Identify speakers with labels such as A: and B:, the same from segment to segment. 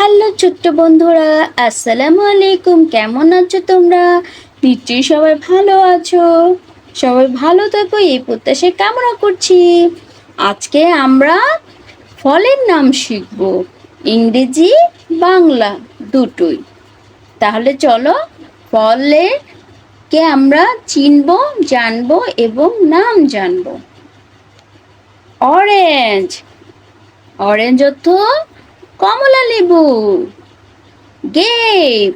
A: Hello ছোট্ট বন্ধুরা, আসসালামু আলাইকুম। কেমন আছো তোমরা? নিশ্চয়ই সবাই ভালো আছো। সবাই ভালো থাকো, এই প্রত্যাশায় কামনা করছি। আজকে আমরা ফলের নাম শিখব, ইংরেজি বাংলা দুটোই। তাহলে চলো ফলের কে আমরা চিনব, জানব এবং নাম জানব। অরেঞ্জ। অরেঞ্জ অর্থ কমলা লেবু। গেপ।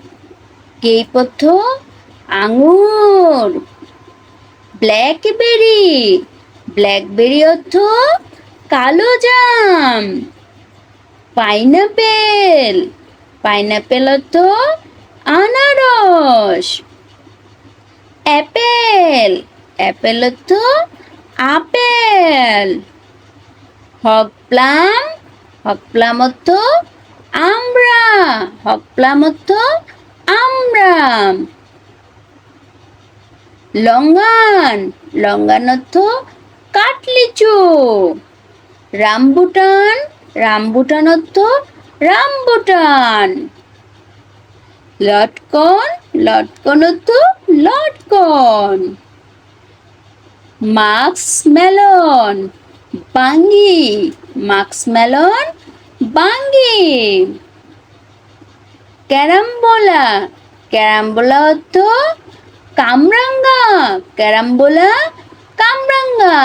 A: গেপ অর্থ আঙুর। ব্ল্যাকবেরি। ব্ল্যাকবেরি অর্থ কালো জাম। পাইনাপেল। পাইনাপেল অর্থ আনারস। অ্যাপেল। অ্যাপেল অর্থ আপেল। হক প্লাম হক প্লাম অর্থ আমরা হক প্লাম আমরা। লঙ্গান লঙ্গান অর্থ কাটলিচু। রামবুটান রামবুটান অর্থ রামবুটান। লটকন লটকন অর্থ লটকন। মাক্স মেলন। বাঙ্গি, মাক্স মেলন, বাঙ্গি। ক্যারামবোলা ক্যারামবোলা অর্থ কামরাঙ্গা, ক্যারামবোলা কামরাঙ্গা।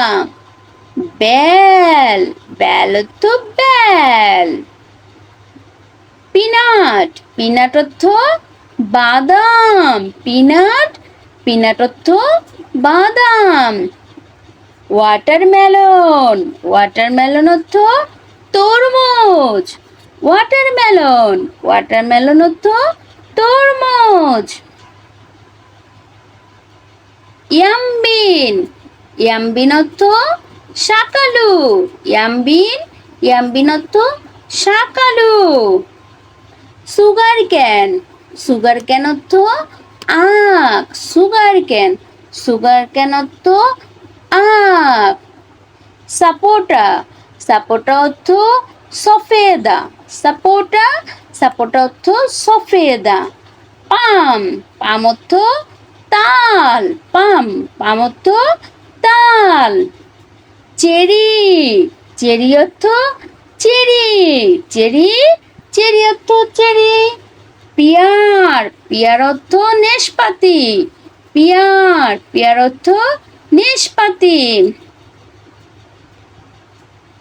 A: বেল বেল অর্থ বেল পিনাট পিনাট অর্থ বাদাম। পিনাট পিনাট অর্থ বাদাম। ওয়াটারমেলন ওয়াটারমেলন অর্থ তরমুজ। ওয়াটারমেলন ওয়াটারমেলন অর্থ তরমুজ। ইয়াম্বিন ইয়াম্বিন অর্থ শাকালু। ইয়াম্বিন ইয়াম্বিন অর্থ শাকালু। সুগার ক্যান সুগার ক্যান অর্থ আখ। সুগার ক্যান সুগার ক্যান অর্থ আখ সাপোটা সাপোটা অর্থ সফেদা, সাপোটা সাপোটা অর্থ সফেদা। পাম পাম অর্থ তাল, পাম পাম অর্থ তাল। চেরি চেরি অর্থ চেরি চেরি চেরি অর্থ চেরি। পিয়ার পিয়ার অর্থ নেশপাতি। পিয়ার পিয়ার অর্থ নেশপাতি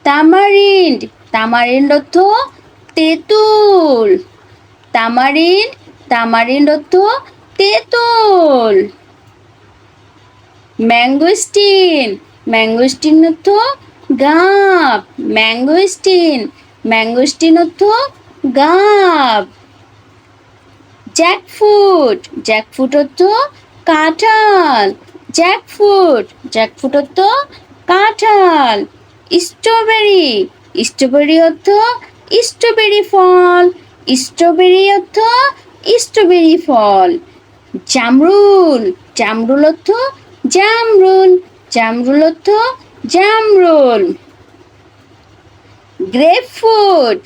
A: তামারিন্ড তামারিন্ড অর্থ তেঁতুল। তামারিন্ড তামারিন্ড অর্থ তেঁতুল। ম্যাঙ্গোস্টিন ম্যাঙ্গোস্টিন অর্থ গাব। ম্যাঙ্গোস্টিন ম্যাঙ্গোস্টিন অর্থ গাব। জ্যাকফুট জ্যাকফুট অর্থ কাঁঠাল। জ্যাকফুট জ্যাকফুট অর্থ কাঁঠাল। স্ট্রবেরি। স্ট্রবেরি অর্থ স্ট্রবেরি ফল। স্ট্রবেরি অর্থ স্ট্রবেরি ফল। জামরুল। জামরুল অর্থ জামরুল। জামরুল অর্থ জামরুল। গ্রেপফ্রুট।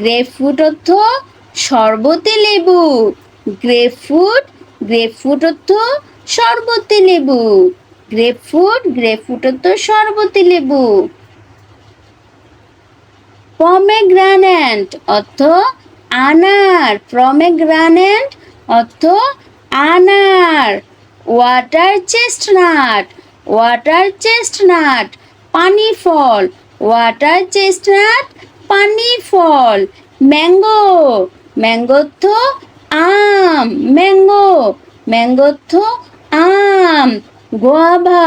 A: গ্রেপফ্রুট অর্থ শরবতি লেবু। গ্রেপফ্রুট। গ্রেপফ্রুট অর্থ শরবতি লেবু। গ্রেপফ্রুট গ্রেপফ্রুট তো শরবতি লেবু। পমেগ্রানেট অর্থ আনার। প্রমেগ্রানেট অর্থ আনার। ওয়াটার চেস্টনাট ওয়াটার চেস্টনাট, পানি ফল। ওয়াটার চেস্টনাট, পানি ফল। ম্যাঙ্গো ম্যাঙ্গোর্থ আম। ম্যাঙ্গো ম্যাঙ্গোর্থ আম, গোয়াভা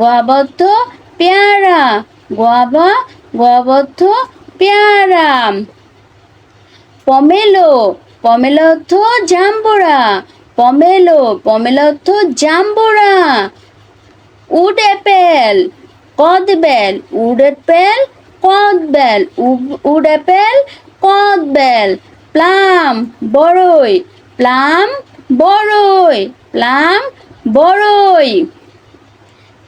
A: গোয়াবর্থ পেয়ারা, গোয়াভা গোয়াবর্থ পেয়ারা। পমেলো পমেলো অর্থ জাম্বুরা, পমেলো পমেলো অর্থ জাম্বুরা। উড অ্যাপেল কদবেল উড অ্যাপেল কদবেল উড অ্যাপেল কদবেল প্লাম বড়ই প্লাম বড়ই প্লাম বড়ই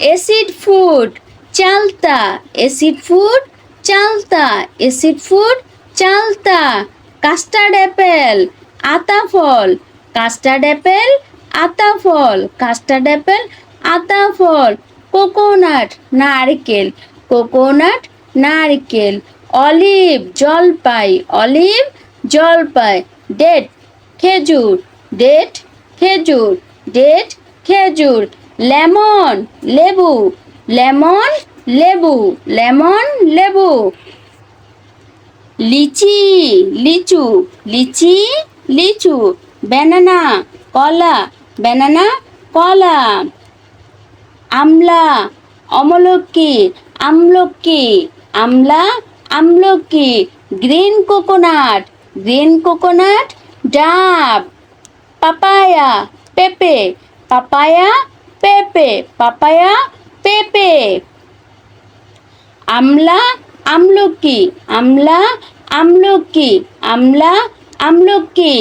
A: অ্যাসিড ফুড, চালতা। অ্যাসিড ফুড, চালতা। অ্যাসিড ফুড, চালতা। কাস্টার্ড অ্যাপেল আতা ফল কাস্টার্ড অ্যাপেল আতা ফল কাস্টার্ড অ্যাপেল আতা ফল কোকোনাট, নারকেল। কোকোনাট, নারকেল। অলিভ, জলপাই। অলিভ, জলপাই। ডেট, খেজুর। ডেট খেজুর। ডেট খেজুর, লেমন, লেবু লেমন লেবু লেমন, লেবু। লিচি, লিচু লিচি, লিচু। ব্যানানা, কলা ব্যানানা, কলা। আমলা অমলকি আমলকি আমলা আমলকি গ্রিন কোকোনাট গ্রিন কোকোনাট ডাব। পাপায়া, পেঁপে পাপায়া পেঁপে পাপায়া পেঁপে আমলা আমলকি আমলা আমলকি আমলা আমলকি